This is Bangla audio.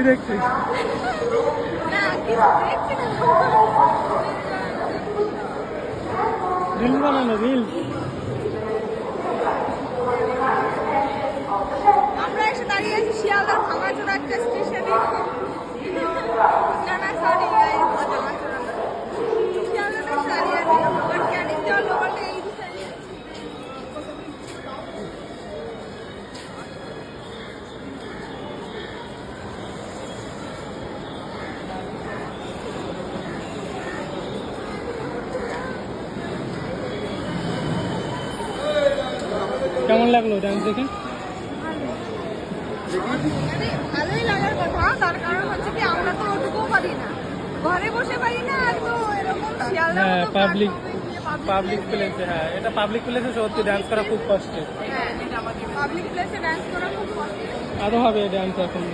দেখছিস? না কিছু দেখছি না। রিল বানানো রিল? কেমন লাগল ডান্স দেখে? ভালোই লাগার কথা তার কারণ হচ্ছে কি আমরা তো ওটুকুও পারি না। ঘরে বসে পারি না আর তো এরকম শিয়ালদা পাবলিক পাবলিক প্লেসে হ্যাঁ এটা পাবলিক প্লেসে সত্যি ডান্স করা খুব কষ্টের। হ্যাঁ পাবলিক প্লেসে ডান্স করা খুব কষ্ট আরও হবে ডান্স এখন।